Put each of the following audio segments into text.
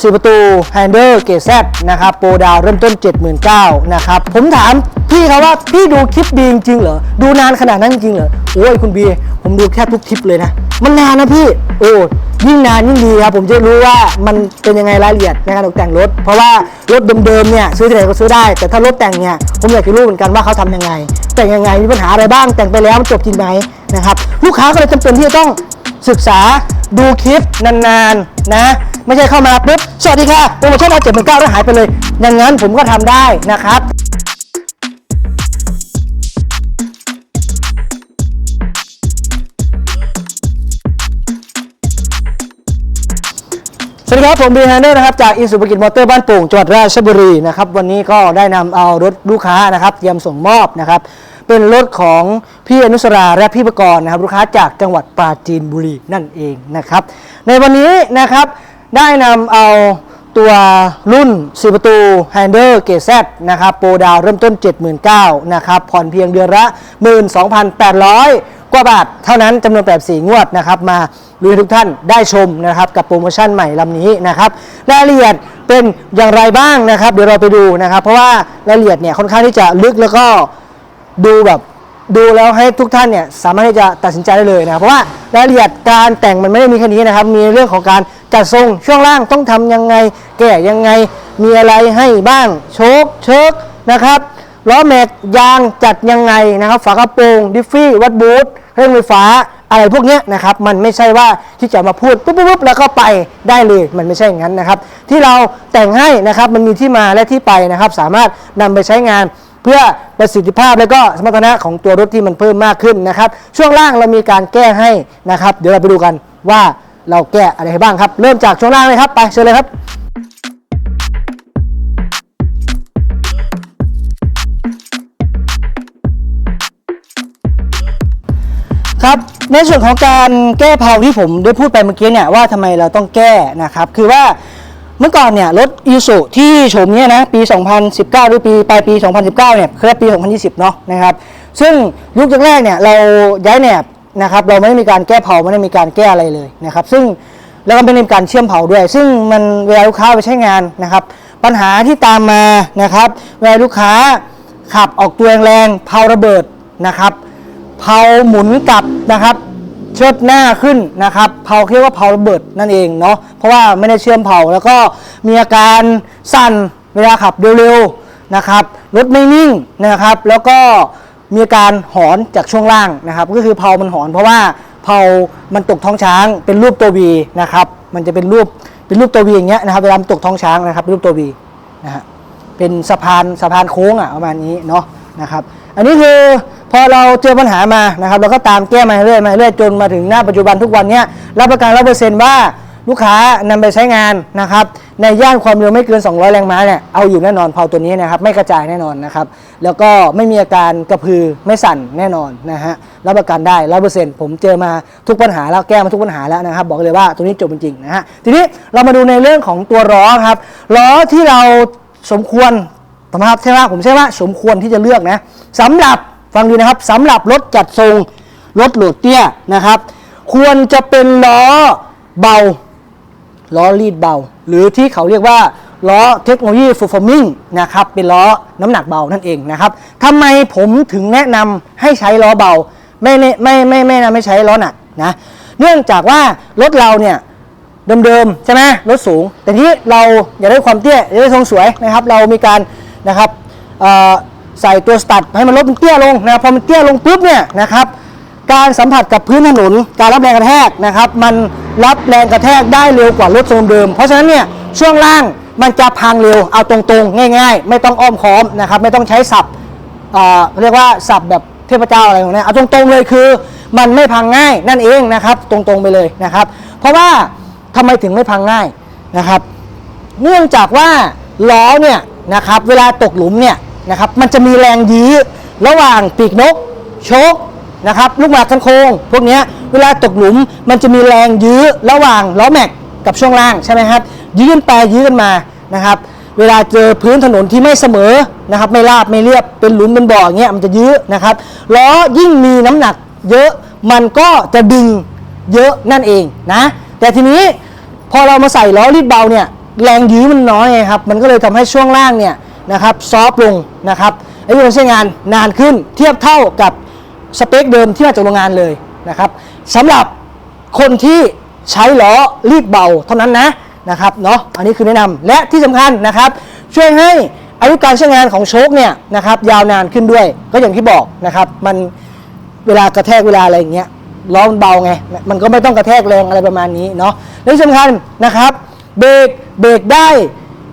4 ประตู h a n d e r เกรดแซนะครับโปรดาวเริ่มต้น 79,000นะครับผมถามพี่เขาว่าพี่ดูคลิปดีจริงเหรอ ดูนานขนาดนั้นจริงเหรอ โอ้ยคุณบีผมดูแค่ทุกคลิปเลยนะ มันนานนะพี่ โอ้ยิ่งนานยิ่งดีครับ ผมจะรู้ว่ามันเป็นยังไงรายละเอียดในการตกแต่งรถ เพราะว่ารถเดิมๆเนี่ยซื้อที่ไหนก็ซื้อได้ แต่ถ้ารถแต่งเนี่ยผมอยากจะรู้เหมือนกันว่าเขาทำยังไง แต่งยังไงมีปัญหาอะไรบ้างแต่งไปแล้วมันจบจริงไหมนะครับลูกค้าก็เลยจำเป็นที่จะต้อง ศึกษาดูคลิปนานๆนะ ไม่ใช่เข้ามาปุ๊บสวัสดีค่ะโปรโมชั่นเอาเจ็ดหมื่นเก้าแล้วหายไปเลย อย่างนั้นผมก็ทำได้นะครับสวัสดีครับ ผมบีฮานเดอร์นะครับ จากอินสุภกิจมอเตอร์บ้านโป่งจังหวัดราชบุรีนะครับ วันนี้ก็ได้นำเอารถลูกค้านะครับเตรียมส่งมอบนะครับ เป็นรถของพี่อนุสราและพี่ประกรณ์นะครับลูกค้าจากจังหวัดปราจีนบุรีนั่นเองนะครับ ในวันนี้นะครับได้นำเอาตัวรุ่น 4 ประตู h a n d e r เกรดแซนะครับโปรดาวเริ่มต้น 79,000นะครับผ่อนเพียงเดือนละ 12,800 กว่าบาท เท่านั้นจำนวนแบบ4งวดนะครับมาลุยทุกท่านได้ชมนะครับกับโปรโมชั่นใหม่ลำนี้นะครับรายละเอียดเป็นอย่างไรบ้างนะครับ เดี๋ยวเราไปดูนะครับ เพราะว่ารายละเอียดเนี่ยค่อนข้างที่จะลึกแล้วก็ ดูแบบดูแล้วให้ทุกท่านเนี่ยสามารถที่จะตัดสินใจได้เลยนะครับเพราะว่ารายละเอียดการแต่งมันไม่ได้มีแค่นี้นะครับ มีเรื่องของการจัดทรงช่วงล่างต้องทำยังไง แก้ยังไงมีอะไรให้บ้างโชคเชิกนะครับล้อแม็กยางจัดยังไงนะครับฝากระโปรงดิฟฟี่วัดบูทเครื่องไฟฟ้าอะไรพวกนี้นะครับมันไม่ใช่ว่าที่จะมาพูดปุ๊บปุ๊บปุ๊บแล้วก็ไปได้เลยมันไม่ใช่อย่างนั้นนะครับ ที่เราแต่งให้นะครับมันมีที่มาและที่ไปนะครับ สามารถนำไปใช้งาน เพื่อประสิทธิภาพและก็สมรรถนะของตัวรถที่มันเพิ่มมากขึ้นนะครับ ช่วงล่างเรามีการแก้ให้นะครับ เดี๋ยวเราไปดูกันว่าเราแก้อะไรบ้างครับ เริ่มจากช่วงล่างเลยครับ ไปเชิญเลยครับครับในส่วนของการแก้เพลาที่ผมได้พูดไปเมื่อกี้เนี่ยว่าทำไมเราต้องแก้นะครับ คือว่า เมื่อก่อนเนี่ยรถอีสุที่โฉมเนี่ยนะปี 2019 หรือปีปลายปี 2019 เนี่ยคือปี 2020 เนาะนะครับ ซึ่งยุคแรกๆเนี่ยเราย้ายแหนบนะครับเราไม่ได้มีการแก้เพลาไม่ได้มีการแก้อะไรเลยนะครับ ซึ่งแล้วก็ไม่ได้มีการเชื่อมเผาด้วย ซึ่งมันเวลาลูกค้าไปใช้งานนะครับ ปัญหาที่ตามมานะครับเวลาลูกค้าขับออกตัวแรงๆเพลาระเบิดนะครับเผาหมุนกลับนะครับ เชิดหน้าขึ้นนะครับเผาเรียกว่าเผาระเบิดนั่นเองเนาะเพราะว่าไม่ได้เชื่อมเผาแล้วก็มีอาการสั่นเวลาขับเร็วๆนะครับรถไม่นิ่งนะครับ แล้วก็มีอาการหอนจากช่วงล่างนะครับ ก็คือเผามันหอนเพราะว่าเผามันตกท้องช้างเป็นรูปตัววีนะครับ มันจะเป็นรูปเป็นรูปตัววีอย่างเงี้ยนะครับเวลามันตกท้องช้างนะครับเป็นรูปตัววีนะฮะเป็นสะพานสะพานโค้งอะประมาณนี้เนาะนะครับ อันนี้คือ พอเราเจอปัญหามานะครับเราก็ตามแก้มาเรื่อยมาเรื่อยจนมาถึงหน้าปัจจุบันทุกวันนี้รับประกันร้อเปอร์เซ็นต์ว่าลูกค้านำไปใช้งานนะครับในย่านความเร็วไม่เกิน 200 แรงม้าเนี่ยเอาอยู่แน่นอนเผาตัวนี้นะครับไม่กระจายแน่นอนนะครับแล้วก็ไม่มีอาการกระพือไม่สั่นแน่นอนนะฮะรับประกันได้ร้อเปอร์เซ็นต์ผมเจอมาทุกปัญหาแล้วแก้มาทุกปัญหาแล้วนะครับ บอกเลยว่าตัวนี้จบจริงๆนะฮะทีนี้เรามาดูในเรื่องของตัวล้อครับล้อที่เราสมควรธรรมครับใช่ไหมผมใช่ว่าสมควรที่จะเลือกนะสำหรับ ฟังดีนะครับสำหรับรถจัดทรงรถโหลดเตี้ยนะครับ ควรจะเป็นล้อเบาล้อรีดเบา หรือที่เขาเรียกว่าล้อเทคโนโลยีฟูฟอร์มิงนะครับเป็นล้อน้ำหนักเบานั่นเองนะครับทำไมผมถึงแนะนำให้ใช้ล้อเบา ไม่ไม่ไม่ไม่ไม่นะไม่ใช้ล้อหนักนะเนื่องจากว่ารถเราเนี่ยเดิมๆใช่ไหมรถสูง แต่ที่เราอยากได้ความเตี้ยอยากได้ทรงสวยนะครับ เรามีการนะครับ ใส่ตัวสตัดให้มันลดมันเตี้ยลงนะครับพอมันเตี้ยลงปุ๊บเนี่ยนะครับการสัมผัสกับพื้นถนน การรับแรงกระแทกนะครับมันรับแรงกระแทกได้เร็วกว่ารถทรงเดิม เพราะฉะนั้นเนี่ยช่วงล่างมันจะพังเร็วเอาตรงๆ ง่าย ๆ ไม่ต้องอ้อมค้อมนะครับไม่ต้องใช้ศัพท์เเรียกว่าสับแบบเทพเจ้าอะไรของนี้เอาตรงๆเลยคือ มันไม่พังง่ายนั่นเองนะครับตรงๆไปเลยนะครับ เพราะว่าทำไมถึงไม่พังง่ายนะครับ เนื่องจากว่าล้อเนี่ยนะครับเวลาตกหลุมเนี่ย นะครับมันจะมีแรงยื้อระหว่างปีกนกโชคนะครับลูกหมากคันโค้งพวกนี้เวลาตกหลุมมันจะมีแรงยื้อระหว่างล้อแม็กกับช่วงล่างใช่ไหมครับยื้อกันไปยื้อกันมานะครับเวลาเจอพื้นถนนที่ไม่เสมอนะครับไม่ราบไม่เรียบเป็นหลุมเป็นบ่ออย่างเงี้ยมันจะยื้อนะครับล้อยิ่งมีน้ำหนักเยอะมันก็จะดึงเยอะนั่นเองนะแต่ทีนี้พอเรามาใส่ล้อรีดเบาเนี่ยแรงยื้อมันน้อยครับมันก็เลยทำให้ช่วงล่างเนี่ย นะครับซอฟลงนะครับอายุการใช้งานนานขึ้นเทียบเท่ากับสเปคเดิมที่มาจากโรงงานเลยนะครับสำหรับคนที่ใช้ล้อรีดเบาเท่านั้นนะนะครับเนาะอันนี้คือแนะนำและที่สำคัญนะครับช่วยให้อายุการใช้งานของโชคเนี่ยนะครับยาวนานขึ้นด้วยก็อย่างที่บอกนะครับมันเวลากระแทกเวลาอะไรอย่างเงี้ยล้อมันเบาไงมันก็ไม่ต้องกระแทกแรงอะไรประมาณนี้เนาะและที่สำคัญนะครับเบรกเบรกได้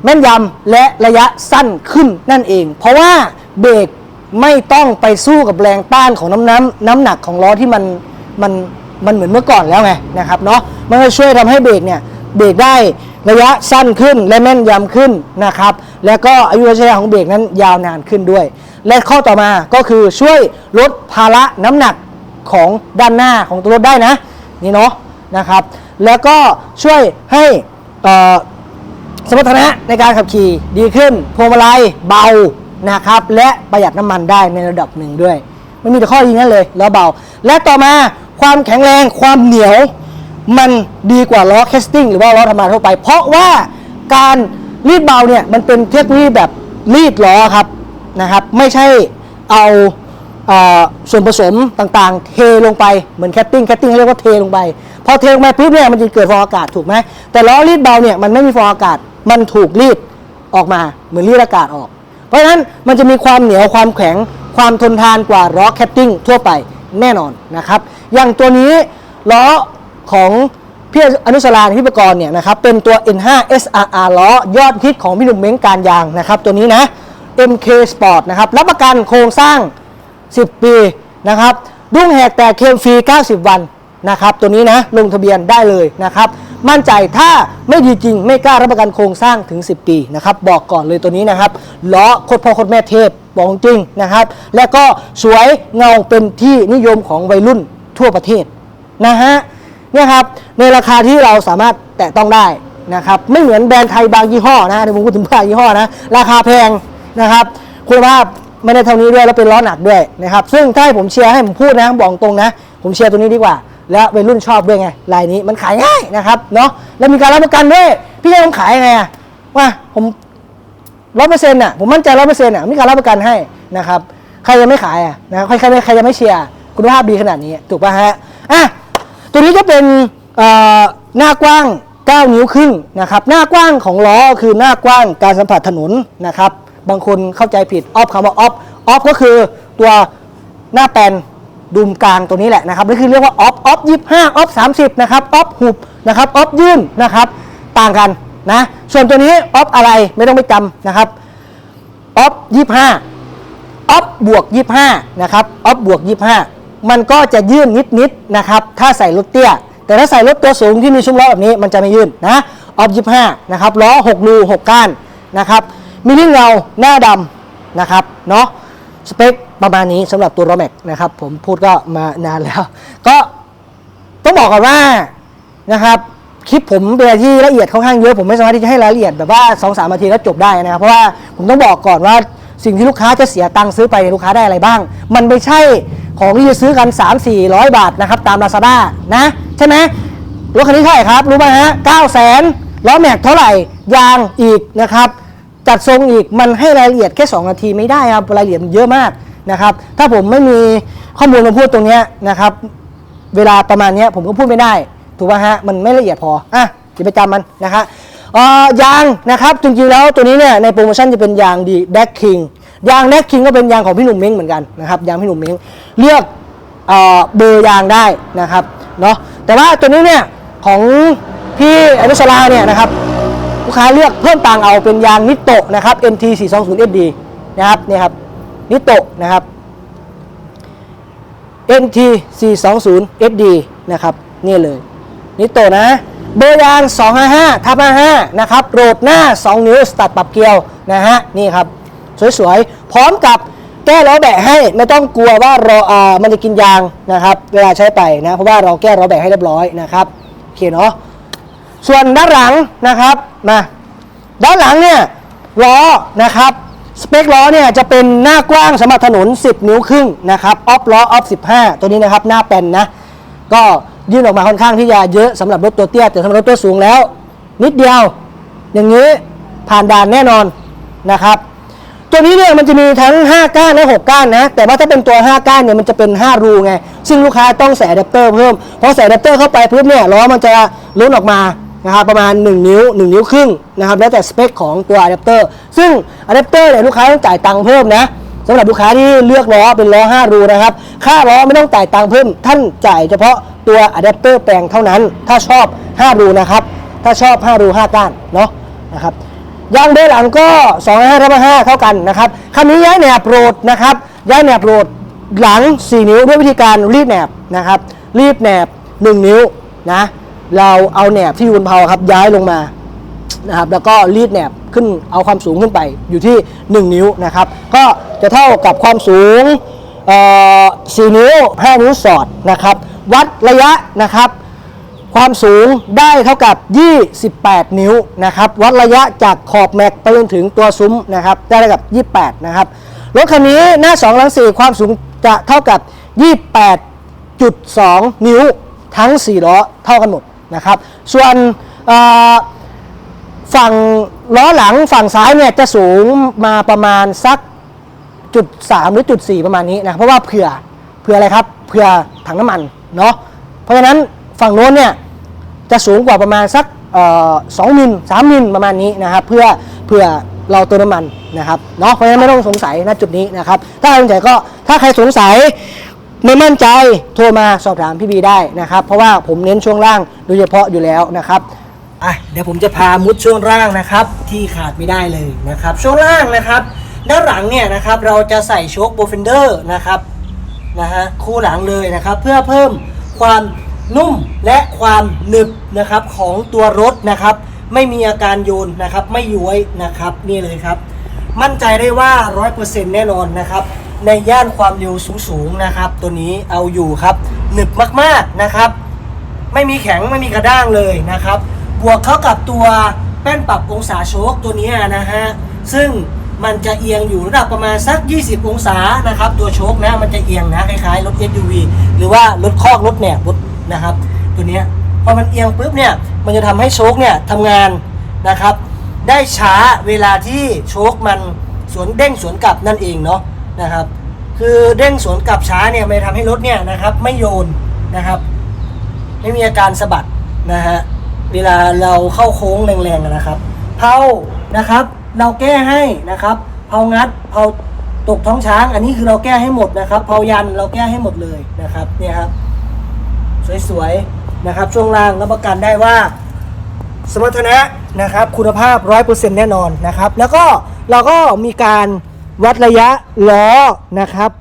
แม่นยำและระยะสั้นขึ้นนั่นเอง เพราะว่าเบรกไม่ต้องไปสู้กับแรงต้านของน้ำน้ำน้ำหนักของล้อที่มันมันมันเหมือนเมื่อก่อนแล้วไงนะครับเนาะมันก็ช่วยทำให้เบรกเนี่ยเบรกได้ระยะสั้นขึ้นและแม่นยำขึ้นนะครับ แล้วก็อายุการใช้งานของเบรกนั้นยาวนานขึ้นด้วย และข้อต่อมาก็คือช่วยลดภาระน้ำหนักของด้านหน้าของตัวรถได้นะนี่เนาะนะครับ แล้วก็ช่วยให้เอ่อ สมรรถนะในการขับขี่ดีขึ้นพวงมาลัยเบานะครับ และประหยัดน้ำมันได้ในระดับหนึ่งด้วย ไม่มีแต่ข้อดีนั่นเลยล้อเบา และต่อมาความแข็งแรงความเหนียว มันดีกว่าล้อแคสติ้งหรือว่าล้อธรรมดาทั่วไป เพราะว่าการรีดเบาเนี่ยมันเป็นเทคโนโลยีแบบรีดล้อครับนะครับ ไม่ใช่เอาส่วนผสมต่างๆ เทลงไปเหมือนแคสติ้งแคสติ้งเรียกว่าเทลงไป พอเทลงไปปุ๊บเนี่ยมันจะเกิดฟองอากาศถูกไหมแต่ล้อรีดเบาเนี่ยมันไม่มีฟองอากาศ มันถูกรีดออกมาเหมือนรีดอากาศออก เพราะฉะนั้นมันจะมีความเหนียวความแข็งความทนทานกว่าล้อแคสติ้งทั่วไปแน่นอนนะครับ อย่างตัวนี้ล้อของพี่อนุสราพิปกรณ์เนี่ยนะครับเป็นตัว N5 SRR ล้อยอดฮิตของพี่หนุ่มเม้งการยางนะครับ ตัวนี้นะ MK Sport นะครับรับประกันโครงสร้าง 10 ปีนะครับรุ่งแหกแต่เคมฟรี 90 วันนะครับ ตัวนี้นะลงทะเบียนได้เลยนะครับ มั่นใจถ้าไม่ดีจริงไม่กล้ารับประกันโครงสร้างถึง 10 ปีนะครับบอกก่อนเลยตัวนี้นะครับล้อโคตรพ่อโคตรแม่เทพบอกจริงนะครับ และก็สวยเงาเป็นที่นิยมของวัยรุ่นทั่วประเทศนะฮะเนี่ยครับในราคาที่เราสามารถแตะต้องได้นะครับไม่เหมือนแบรนด์ไทยบางยี่ห้อนะเดี๋ยวผมพูดถึงบางยี่ห้อนะราคาแพงนะครับคุณภาพไม่ได้เท่านี้ด้วยแล้วเป็นล้อหนักด้วยนะครับซึ่งถ้าให้ผมเชียร์ให้ผมพูดนะบอกตรงนะ ผมเชียร์ตัวนี้ดีกว่า แล้ววัยรุ่นชอบด้วยไงลายนี้มันขายง่ายนะครับเนาะแล้วมีการรับประกันด้วย พี่จะต้องขายยังไงอะว่าผมร้อยเปอร์เซ็นต์อะผมมั่นใจร้อยเปอร์เซ็นต์อะมีการรับประกันให้นะครับใครจะไม่ขายอะนะใครใครใครจะไม่เชียร์คุณภาพดีขนาดนี้ถูกป่ะฮะอะตัวนี้ก็เป็นเอ่อหน้ากว้าง 9 นิ้วครึ่งนะครับหน้ากว้างของล้อคือหน้ากว้างการสัมผัสถนนนะครับบางคนเข้าใจผิดออฟคำว่าออฟออฟก็คือตัวหน้าแปลน ดุมกลางตัวนี้แหละนะครับนี่คือเรียกว่าออฟออฟยี่ห้าออฟสามสิบนะครับออฟหุบนะครับออฟยื่นนะครับต่างกันนะส่วนตัวนี้ออฟอะไรไม่ต้องไปจำนะครับออฟยี่ห้าออฟบวกยี่ห้านะครับออฟบวกยี่ห้ามันก็จะยื่นนิดๆนะครับถ้าใส่รถเตี้ย แต่ถ้าใส่รถตัวสูงที่มีซุ้มล้อแบบนี้มันจะไม่ยื่นนะออฟยี่ห้านะครับล้อหกรูหกก้านนะครับมีริ่งเงาหน้าดำนะครับเนาะ สเปคประมาณนี้สำหรับตัว r o m a x นะครับ ผมพูดก็มานานแล้ว ก็ต้องบอกก่อนว่านะครับคลิปผมเป็นอะไรที่ละเอียดค่อนข้างเยอะผมไม่สามารถที่จะให้รายละเอียดแบบว่า2อสามนาทีแล้วจบได้นะครับ เพราะว่าผมต้องบอกก่อนว่าสิ่งที่ลูกค้าจะเสียตังค์ซื้อไปลูกค้าได้อะไรบ้าง มันไม่ใช่ของที่จะซื้อกัน 3 4 0 0 บาทนะครับ ตาม Lazada นะ ใช่ไหมรถคันนี้เท่าไหร่ครับ รู้ไหมฮะ9 0 0 0 0ล้อแม็กเท่าไหร่ ยางอีกนะครับ จัดทรงอีกมันให้รายละเอียดแค่ 2 นาทีไม่ได้ครับรายละเอียดมันเยอะมากนะครับ ถ้าผมไม่มีข้อมูลมาพูดตรงนี้นะครับ เวลาประมาณนี้ผมก็พูดไม่ได้ ถูกป่ะฮะมันไม่ละเอียดพออะอย่าไปจำมันนะฮะเอ่อยางนะครับจริงๆแล้วตัวนี้เนี่ยในโปรโมชั่นจะเป็นยางดีแบ็คคิงยางแบ็คคิงก็เป็นยางของพี่หนุ่มเม้งเหมือนกันนะครับยางพี่หนุ่มเม้งเลือกเอเบอร์ยางได้นะครับเนาะแต่ว่าตัวนี้เนี่ยของพี่อนุสราเนี่ยนะครับ ลูกค้าเลือกเพิ่มต่างเอาเป็นยางนิโตะนะครับ NT 420 SD นะครับนี่ครับนิโตะนะครับ NT 420 SD นะครับนี่เลยนิโตะนะ เบอร์ยาง 255ทับ55นะครับโหลดหน้า 2 นิ้วสตัดปรับเกลียวนะฮะนี่ครับ สวยๆ พร้อมกับแก้ล้อแบะให้ไม่ต้องกลัวว่ารออ่ามันจะกินยางนะครับ เวลาใช้ไปนะ เพราะว่าเราแก้ล้อแบะให้เรียบร้อยนะครับโอเคเนาะ ส่วนด้านหลังนะครับมาด้านหลังเนี่ยล้อนะครับสเปคล้อเนี่ยจะเป็นหน้ากว้างสำหรับถนน 10 นิ้วครึ่งนะครับออฟล้อออฟ15 ตัวนี้นะครับหน้าแป็นนะก็ยื่นออกมาค่อนข้างที่จะเยอะสำหรับรถตัวเตี้ยแต่สำหรับรถตัวสูงแล้ว นิดเดียว อย่างนี้ผ่านด่านแน่นอนนะครับ ตัวนี้เนี่ยมันจะมีทั้ง 5 ก้านและ6ก้านนะ แต่ว่าถ้าเป็นตัว 5 ก้านเนี่ยมันจะเป็น 5 รูไง ซึ่งลูกค้าต้องใส่อะแดปเตอร์เพิ่มเพราะใส่อะแดปเตอร์เข้าไปปุ๊บเนี่ยล้อมันจะล้นออกมา นะครับประมาณ 1 นิ้ว 1 นิ้วครึ่งนะครับแล้วแต่สเปคของตัวอะแดปเตอร์ซึ่งอะแดปเตอร์เนี่ยลูกค้าต้องจ่ายตังค์เพิ่มนะสำหรับลูกค้าที่เลือกล้อเป็นล้อ 5 รูนะครับ ค่าล้อไม่ต้องจ่ายตังค์เพิ่ม ท่านจ่ายเฉพาะตัวอะแดปเตอร์แปลงเท่านั้น ถ้าชอบ 5 รูนะครับ ถ้าชอบ 5 รู 5 ก้านเนาะนะครับยางเบรหลังก็2 5ทับ5เท่ากันนะครับคันนี้ย้ายแหนบโรดนะครับย้ายแหนบโรดหลัง 4 นิ้วด้วยวิธีการรีดแหนบนะครับรีดแหนบ 1 นิ้วนะ เราเอาแหนบที่อยู่บนเพลาครับย้ายลงมานะครับแล้วก็รีดแหนบขึ้นเอาความสูงขึ้นไปอยู่ที่ 1 นิ้วนะครับก็จะเท่ากับความสูงเอ่นิ้ว 5 นิ้วสอดนะครับวัดระยะนะครับความสูงได้เท่ากับ 28 นิ้วนะครับวัดระยะจากขอบแม็กไปจนถึงตัวซุ้มนะครับได้เท่ากับ 28 นะครับรถคันนี้หน้า2หลัง4ความสูงจะเท่ากับ 28.2 นิ้วทั้ง 4 ล้อเท่ากันหมด นะครับส่วนฝั่งล้อหลังฝั่งซ้ายเนี่ยจะสูงมาประมาณสักจุดสามหรือจุดสี่ประมาณนี้นะเพราะว่าเผื่อเผื่ออะไรครับเผื่อถังน้ำมันเนาะเพราะฉะนั้นฝั่งโน้นเนี่ยจะสูงกว่าประมาณสักสองมิลสามมิลประมาณนี้นะครับเพื่อเผื่อเราเติมน้ำมันนะครับเนาะเพราะฉะนั้นไม่ต้องสงสัยณจุดนี้นะครับถ้าใครสงสัยก็ถ้าใครสงสัย ไม่มั่นใจโทรมาสอบถามพี่บีได้นะครับ เพราะว่าผมเน้นช่วงล่างโดยเฉพาะอยู่แล้วนะครับอะเดี๋ยวผมจะพามุดช่วงล่างนะครับ ที่ขาดไม่ได้เลยนะครับ ช่วงล่างนะครับ ด้านหลังเนี่ยนะครับเราจะใส่โชคโบเฟนเดอร์นะครับนะฮะคู่หลังเลยนะครับ เพื่อเพิ่มความนุ่มและความหนึบนะครับของตัวรถนะครับ ไม่มีอาการโยนนะครับ ไม่ย้วยนะครับนี่เลยครับ มั่นใจได้ว่า 100%แน่นอนนะครับ ในย่านความเร็วสูงๆนะครับ ตัวนี้เอาอยู่ครับหนึบมากๆนะครับ ไม่มีแข็งไม่มีกระด้างเลยนะครับ บวกเข้ากับตัวแป้นปรับองศาโชคตัวนี้นะฮะซึ่งมันจะเอียงอยู่ระดับประมาณสัก 20 องศานะครับ ตัวโชคนะมันจะเอียงนะคล้ายๆรถ SUV หรือว่ารถคอกรถแหนบรถนะครับ ตัวนี้พอมันเอียงปุ๊บเนี่ยมันจะทำให้โชคเนี่ยทำงานนะครับ ได้ช้าเวลาที่โชคมันสวนเด้งสวนกลับนั่นเองเนาะ นะครับ คือเด้งสวนกลับช้าเนี่ยมันทำให้รถเนี่ยนะครับ ไม่โยนนะครับ ไม่มีอาการสะบัดนะฮะเวลาเราเข้าโค้งแรงๆนะครับเผานะครับ เราแก้ให้นะครับเผางัดเผาตกท้องช้าง อันนี้คือเราแก้ให้หมดนะครับเผายันเราแก้ให้หมดเลยนะครับเนี่ยครับสวยๆนะครับ ช่วงล่างรับประกันได้ว่า สมรรถนะนะครับ คุณภาพ 100%แน่นอนนะครับ แล้วก็เราก็มีการ วัดระยะล้อนะครับ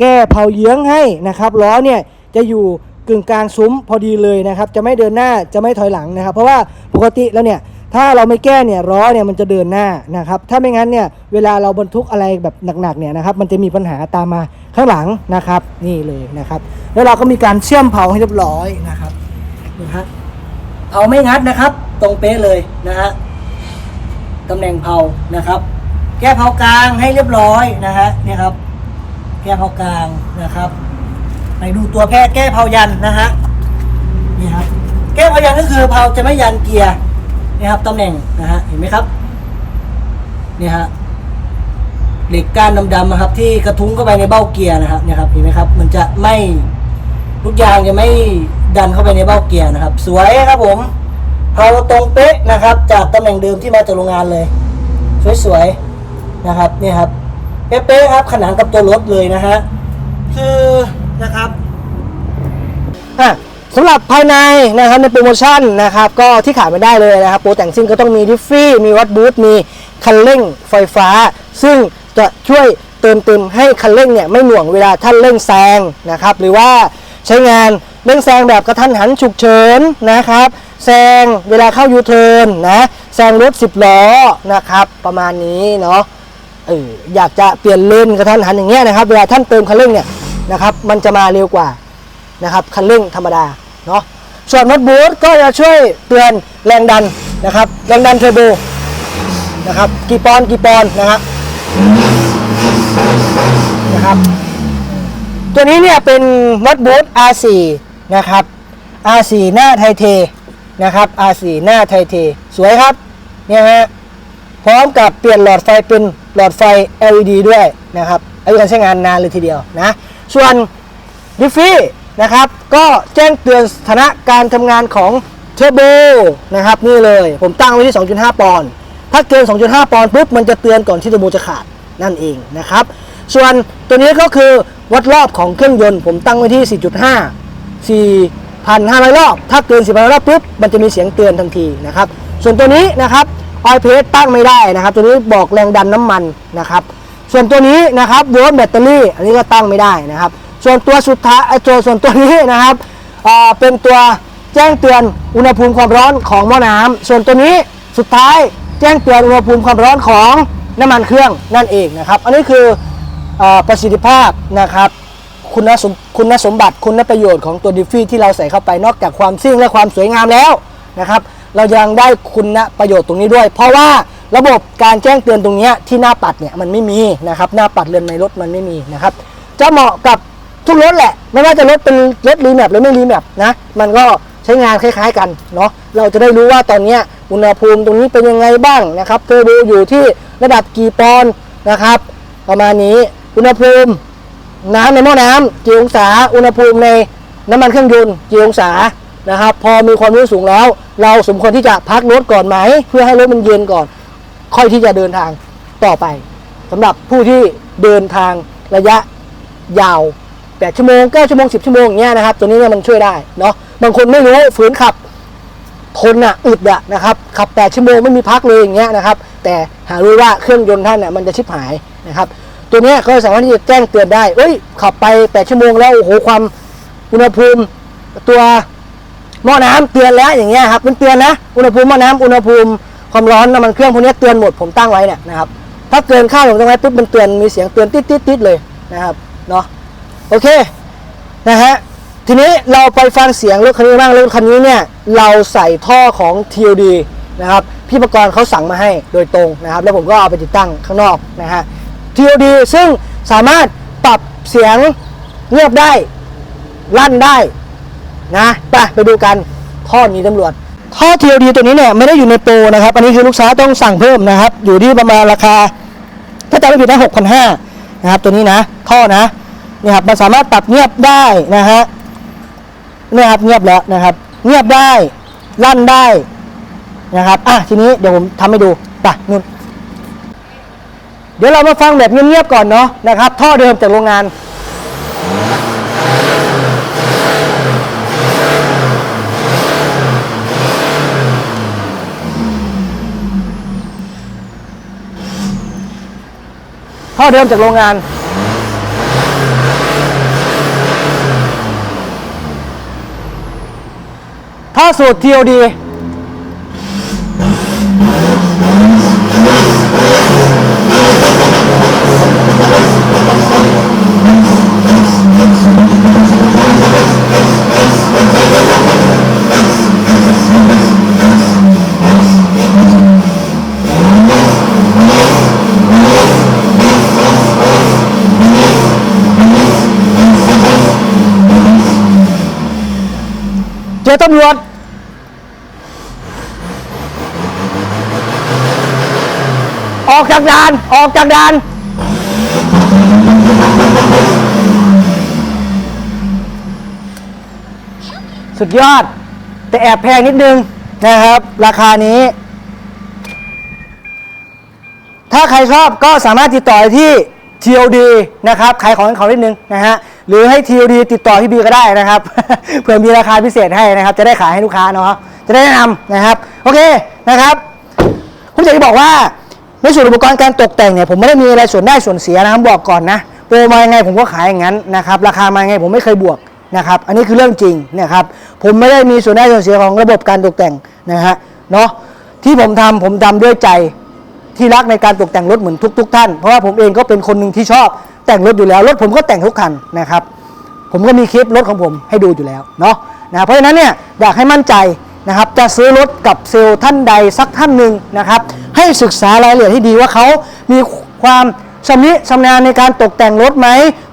แก้เผาเยื้องให้นะครับล้อเนี่ยจะอยู่กึ่งกลางซุ้มพอดีเลยนะครับ จะไม่เดินหน้าจะไม่ถอยหลังนะครับ เพราะว่าปกติแล้วเนี่ยถ้าเราไม่แก้เนี่ยล้อเนี่ยมันจะเดินหน้านะครับ ถ้าไม่งั้นเนี่ยเวลาเราบรรทุกอะไรแบบหนักๆเนี่ยนะครับ มันจะมีปัญหาตามมาข้างหลังนะครับ นี่เลยนะครับ แล้วเราก็มีการเชื่อมเผาให้เรียบร้อยนะครับนี่ฮะเผาไม่งัดนะครับ ตรงเป๊ะเลยนะฮะตำแหน่งเผานะครับ แก้เผากลางให้เรียบร้อยนะฮะเนี่ยครับ แก้เผากลางนะครับไปดูตัวแพทย์แก้เผายันนะฮะนี่ครับ แก้เผายันก็คือเผาจะไม่ยันเกียร์นี่ครับตำแหน่งนะฮะเห็นไหมครับนี่ฮะเหล็กก้านดำๆนะครับ ที่กระทุ้งเข้าไปในเบ้าเกียร์นะครับเนี่ยครับเห็นไหมครับ มันจะไม่ทุกอย่างจะไม่ดันเข้าไปในเบ้าเกียร์นะครับ สวยครับผมเผาตรงเป๊ะนะครับ จากตำแหน่งเดิมที่มาจากโรงงานเลย สวยๆ นะครับเนี่ยครับเป๊ะๆครับขนานกับตัวรถเลยนะฮะคือนะครับอะสำหรับภายในนะครับในโปรโมชั่นนะครับก็ที่ขาดไม่ได้เลยนะครับโปรแต่งซิ่งก็ต้องมีดิฟฟี่มีวัดบูทมีคันเร่งไฟฟ้า ซึ่งจะช่วยเติมเต็มให้คันเร่งเนี่ยไม่หน่วงเวลาท่านเร่งแซงนะครับหรือว่าใช้งานเร่งแซงแบบกระทันหันฉุกเฉินนะครับแซงเวลาเข้ายูเทิร์นนะแซงรถ10ล้อนะครับประมาณนี้เนาะ เอออยากจะเปลี่ยนเลนกระทันหันอย่างเงี้ยนะครับเวลาท่านเติมคันเร่งเนี่ยนะครับมันจะมาเร็วกว่านะครับคันเร่งธรรมดาเนาะส่วนรถบูทก็จะช่วยเตือนแรงดันนะครับแรงดันเทอร์โบนะครับกี่ปอนกี่ปอนนะครับนะครับตัวนี้เนี่ยเป็นวัดบูท R4 นะครับ R4 หน้าไทเทนะครับ R4 หน้าไทเท สวยครับเนี่ยฮะพร้อมกับเปลี่ยนหลอดไฟเป็น หลอดไฟ LED ด้วยนะครับอายุการใช้งานนานเลยทีเดียวนะ ส่วนดิฟฟี่นะครับ ก็แจ้งเตือนสถานะการทำงานของเทอร์โบนะครับนี่เลยผมตั้งไว้ที่ 2.5 ปอนด์ถ้าเกิน 2.5 ปอนด์ปุ๊บมันจะเตือนก่อนที่เทอร์โบจะขาดนั่นเองนะครับ ส่วนตัวนี้ก็คือวัดรอบของเครื่องยนต์ ผมตั้งไว้ที่ 4.5 4,500 รอบ ถ้าเกิน4,500 รอบปุ๊บมันจะมีเสียงเตือนทันทีนะครับ ส่วนตัวนี้นะครับ ออยเพสตั้งไม่ได้นะครับ ตัวนี้บอกแรงดันน้ำมันนะครับ ส่วนตัวนี้นะครับโวลต์แบตเตอรี่ อันนี้ก็ตั้งไม่ได้นะครับ ส่วนตัวสุดท้ายเอ่อตัวส่วนตัวนี้นะครับเป็นตัวแจ้งเตือนอุณหภูมิความร้อนของหม้อน้ำส่วนตัวนี้สุดท้ายแจ้งเตือนอุณหภูมิความร้อนของน้ำมันเครื่องนั่นเองนะครับ อันนี้คืออประสิทธิภาพนะครับคุณสมคุณสมบัติคุณประโยชน์ของตัวดิฟฟี่ที่เราใส่เข้าไปนอกจากความซิ่งและความสวยงามแล้วนะครับ เรายังได้คุณประโยชน์ตรงนี้ด้วย เพราะว่าระบบการแจ้งเตือนตรงนี้ที่หน้าปัดเนี่ยมันไม่มีนะครับหน้าปัดเรือนในรถมันไม่มีนะครับจะเหมาะกับทุกรถแหละ ไม่ว่าจะรถเป็นรถรีแมปหรือไม่รีแมปนะมันก็ใช้งานคล้ายๆกันเนาะเราจะได้รู้ว่าตอนนี้อุณหภูมิตรงนี้เป็นยังไงบ้างนะครับเทอร์โบอยู่ที่ระดับกี่ปอนด์นะครับ ประมาณนี้อุณหภูมิน้ำในหม้อน้ำกี่องศา อุณหภูมิในน้ำมันเครื่องยนต์กี่องศา นะครับ พอมีความรู้สูงแล้ว เราสมควรที่จะพักรถก่อนไหม เพื่อให้รถมันเย็นก่อน ค่อยที่จะเดินทางต่อไปสำหรับผู้ที่เดินทางระยะยาว8ชั่วโมง9ชั่วโมง 10 ชั่วโมงอย่างเงี้ยนะครับ ตัวนี้เนี่ยมันช่วยได้เนาะบางคนไม่รู้ฝืนขับทนอะอึดอะนะครับขับ 8 ชั่วโมงไม่มีพักเลยอย่างเงี้ยนะครับ แต่หารู้ว่าเครื่องยนต์ท่านเนี่ยมันจะชิบหายนะครับตัวนี้ก็สามารถที่จะแจ้งเตือนได้เอ้ย ขับไป 8 ชั่วโมงแล้วโอ้โหความอุณหภูมิตัว หม้อน้ำเตือนแล้วอย่างเงี้ยครับมันเตือนนะอุณหภูมิหม้อน้ำอุณหภูมิความร้อนน้ำมันเครื่องพวกนี้เตือนหมดผมตั้งไว้เนี่ยนะครับถ้าเกินค่าผมตั้งไว้ปุ๊บมันเตือนมีเสียงเตือนติดติดติดเลยนะครับเนาะโอเคนะฮะทีนี้เราไปฟังเสียงรถคันนี้บ้างรถคันนี้เนี่ยเราใส่ท่อของ TOD นะครับพี่ประกรณ์เขาสั่งมาให้โดยตรงนะครับ แล้วผมก็เอาไปติดตั้งข้างนอกนะฮะ TOD ซึ่งสามารถปรับเสียงเงียบได้ลั่นได้ นะไปไปดูกันท่อนี้ตำรวจ ท่อ TOD ตัวนี้เนี่ยไม่ได้อยู่ในโปรนะครับ อันนี้คือลูกค้าต้องสั่งเพิ่มนะครับ อยู่ที่ประมาณราคา ถ้าจำไม่ผิดนะหกพันห้านะครับ ตัวนี้นะ ท่อนะนี่ครับมันสามารถปรับเงียบได้นะฮะเนี่ยครับเงียบแล้วนะครับ เงียบได้ลั่นได้นะครับอะทีนี้เดี๋ยวผมทำให้ดูไปนู่นเดี๋ยวเรามาฟังแบบเงียบๆก่อนเนาะนะครับ ท่อเดิมจากโรงงาน ท่อเดิมจากโรงงาน ท่อสูตร TOD เจอตำรวจ ออกจาก ด่าน ออกจากด่าน สุดยอด แต่แอบแพงนิดนึงนะครับ ราคานี้ ถ้าใครชอบก็สามารถติดต่อที่ TOD นะครับ ขายของให้เขานิดนึงนะฮะ หรือให้ TOD ติดต่อพี่บีก็ได้นะครับ เผื่อมีราคาพิเศษให้นะครับ จะได้ขายให้ลูกค้าเนาะ จะได้แนะนำนะครับ โอเคนะครับผมอยากจะบอกว่า ในส่วนอุปกรณ์การตกแต่งเนี่ยผมไม่ได้มีอะไรส่วนได้ส่วนเสียนะครับบอกก่อนนะโปรมายังไงผมก็ขายอย่างนั้นนะครับราคามายังไงผมไม่เคยบวกนะครับอันนี้คือเรื่องจริงนะครับผมไม่ได้มีส่วนได้ส่วนเสียของระบบการตกแต่งนะฮะเนาะที่ผมทำผมทำด้วยใจที่รักในการตกแต่งรถเหมือนทุก ๆ ท่าน เพราะว่าผมเองก็เป็นคนหนึ่งที่ชอบแต่งรถอยู่แล้ว รถผมก็แต่งทุกคันนะครับผมก็มีคลิปรถของผมให้ดูอยู่แล้วเนาะนะเพราะฉะนั้นเนี่ยอยากให้มั่นใจ นะครับจะซื้อรถกับเซลล์ท่านใดสักท่านหนึ่งนะครับ ให้ศึกษารายละเอียดให้ดีว่าเขามีความชำนิชำนาญในการตกแต่งรถไหม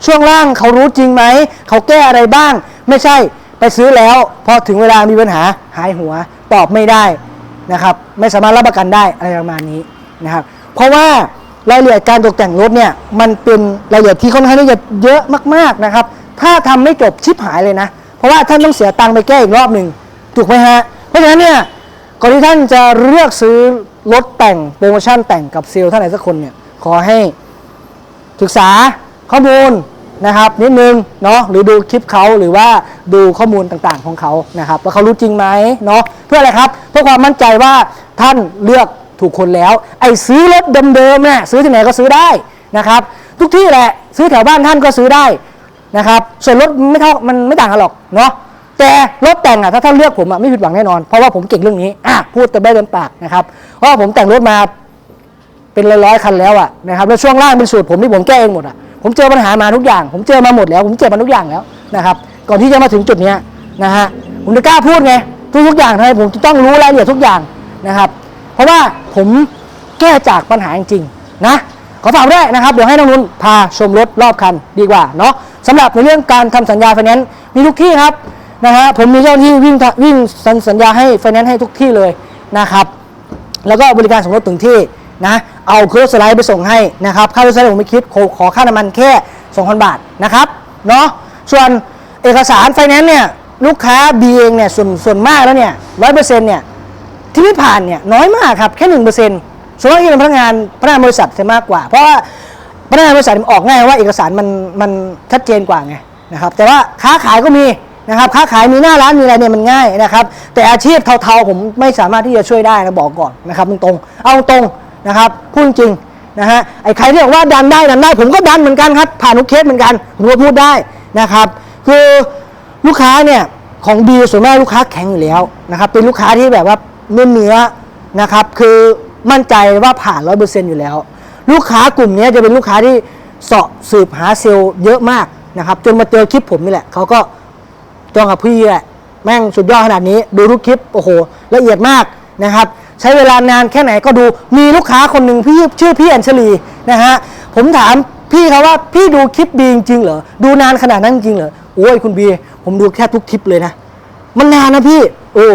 ช่วงล่างเขารู้จริงไหม เขาแก้อะไรบ้าง ไม่ใช่ไปซื้อแล้วพอถึงเวลามีปัญหาหายหัวตอบไม่ได้นะครับไม่สามารถรับประกันได้อะไรประมาณนี้นะครับเพราะว่ารายละเอียดการตกแต่งรถเนี่ยมันเป็นรายละเอียดที่ค่อนข้างที่จะเยอะมากๆนะครับ ถ้าทำไม่จบชิบหายเลยนะ เพราะว่าท่านต้องเสียตังค์ไปแก้อีกรอบหนึ่งถูกไหมฮะ เพราะฉะนั้นเนี่ยก่อนที่ท่านจะเลือกซื้อรถแต่งโปรโมชั่นแต่งกับเซลล์ท่านไหนสักคนเนี่ยขอให้ศึกษาข้อมูลนะครับนิดนึงเนาะหรือดูคลิปเขาหรือว่าดูข้อมูลต่างๆของเขานะครับว่าเขารู้จริงไหมเนาะเพื่ออะไรครับเพื่อความมั่นใจว่าท่านเลือกถูกคนแล้ว ไอ้ซื้อรถเดิมๆเนี่ยซื้อที่ไหนก็ซื้อได้นะครับ ทุกที่แหละซื้อแถวบ้านท่านก็ซื้อได้นะครับส่วนรถไม่เท่ามันไม่ต่างกันหรอกเนาะ แต่รถแต่งอะถ้าท่านเลือกผมอะไม่ผิดหวังแน่นอน เพราะว่าผมเก่งเรื่องนี้อะพูดแต่ไม่เต็มปากนะครับเพราะว่าผมแต่งรถมาเป็นร้อยๆคันแล้วอะนะครับแล้วช่วงล่างเป็นสูตรผมที่ผมแก้เองหมดอะผมเจอปัญหามาทุกอย่าง ผมเจอมาหมดแล้ว ผมเจอมาทุกอย่างแล้วนะครับก่อนที่จะมาถึงจุดนี้นะฮะผมจะกล้าพูดไงทุกๆอย่างทำไมผมจะต้องรู้รายละเอียดทุกอย่างนะครับ เพราะว่าผมแก้จากปัญหาจริงๆนะขอฝากได้วยนะครับเดี๋ยวให้น้องนุ่นพาชมรถรอบคันดีกว่าเนาะสำหรับในเรื่องการทำสัญญาไฟแนนซ์มีทุกที่ครับ นะฮะผมมีเจ้าหน้าที่วิ่งวิ่งสัญญาให้ไฟแนนซ์ให้ทุกที่เลยนะครับแล้วก็บริการส่งรถถึงที่นะเอาเครื่องสไลด์ไปส่งให้นะครับค่ารถสไลด์ผมไม่คิดขอขอค่าน้ำมันแค่ 2,000 บาทนะครับเนาะส่วนเอกสารไฟแนนซ์เนี่ยลูกค้าบีเองเนี่ยส่วนส่วนมากแล้วเนี่ยร้อยเปอร์เซ็นต์เนี่ยที่ไม่ผ่านเนี่ยน้อยมากครับแค่หนึ่งเปอร์เซ็นต์ส่วนมากที่เป็นพนักงานพนักงานบริษัทจะมากกว่า เพราะว่าพนักงานบริษัทมันออกง่ายว่าเอกสารมันมันชัดเจนกว่าไงนะครับแต่ว่าค้าขายก็มี นะครับค้าขายมีหน้าร้านมีอะไรเนี่ยมันง่ายนะครับแต่อาชีพเทาๆผมไม่สามารถที่จะช่วยได้นะบอกก่อนนะครับตรงๆเอาตรงนะครับพูดจริงนะฮะไอ้ใครที่บอกว่าดันได้ดันได้ ผมก็ดันเหมือนกันครับผ่านทุกเคสเหมือนกันผมก็พูดได้นะครับ คือลูกค้าเนี่ยของดีส่วนมากลูกค้าแข็งอยู่แล้วนะครับเป็นลูกค้าที่แบบว่าเนื้อเนื้อนะครับคือมั่นใจว่าผ่านร้อยเปอร์เซ็นต์อยู่แล้ว ลูกค้ากลุ่มนี้จะเป็นลูกค้าที่เสาะสืบหาเซลล์เยอะมากนะครับจนมาเจอคลิปผมนี่แหละเขาก็ จองกับพี่แหละแม่งสุดยอดขนาดนี้ ดูทุกคลิปโอ้โหละเอียดมากนะครับ ใช้เวลานานแค่ไหนก็ดูมีลูกค้าคนหนึ่งพี่ชื่อพี่แอัญชลีนะฮะผมถามพี่เขาว่าพี่ดูคลิปดีจริงเหรอดูนานขนาดนั้นจริงเหรอโอ้ยคุณบีผมดูแค่ทุกคลิปเลยนะ มันนานนะพี่โอ้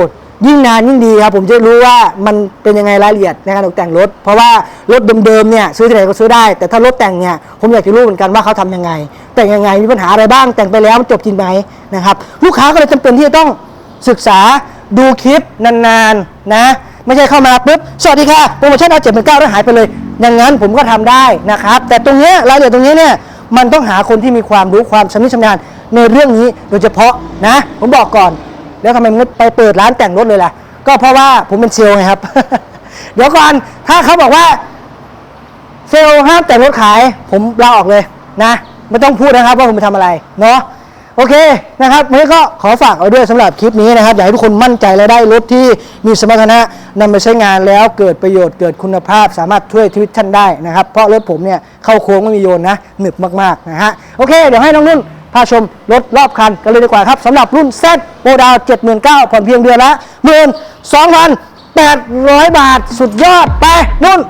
ยิ่งนานยิ่งดีครับ ผมจะรู้ว่ามันเป็นยังไงรายละเอียดในการตกแต่งรถ เพราะว่ารถเดิมๆเนี่ยซื้อที่ไหนก็ซื้อได้ แต่ถ้ารถแต่งเนี่ยผมอยากจะรู้เหมือนกันว่าเขาทำยังไง แต่งยังไงมีปัญหาอะไรบ้างแต่งไปแล้วมันจบจริงไหม นะครับ ลูกค้าก็เลยจำเป็นที่จะต้องศึกษาดูคลิปนานๆนะ ไม่ใช่เข้ามาปุ๊บสวัสดีค่ะโปรโมชั่นเอาเจ็ดเป็นเก้าแล้วหายไปเลย อย่างนั้นผมก็ทำได้นะครับ แต่ตรงนี้รายละเอียดตรงนี้เนี่ยมันต้องหาคนที่มีความรู้ความชำนิชำนาญในเรื่องนี้โดยเฉพาะนะ ผมบอกก่อน แล้วทำไมมึงไปเปิดร้านแต่งรถเลยล่ะ ก็เพราะว่าผมเป็นเซลไงครับ เดี๋ยวก่อนถ้าเขาบอกว่าเซลห้ามแต่งรถขาย ผมลาออกเลยนะ ไม่ต้องพูดนะครับว่าผมไปทำอะไรเนาะ โอเคนะครับวันนี้ก็ขอฝากเอาด้วยสำหรับคลิปนี้นะครับ อยากให้ทุกคนมั่นใจและได้รถที่มีสมรรถนะนำไปใช้งานแล้วเกิดประโยชน์เกิดคุณภาพ สามารถช่วยชีวิตท่านได้นะครับ เพราะรถผมเนี่ยเข้าโค้งไม่มีโยนนะหนึบมากๆนะฮะโอเค เดี๋ยวให้น้องนุ่นพาชมรถรอบคันกันเลยดีกว่าครับสำหรับรุ่น Z โปรดาว 79,000ผ่อนเพียงเดือนละ12,800บาทสุดยอดไปนุ่น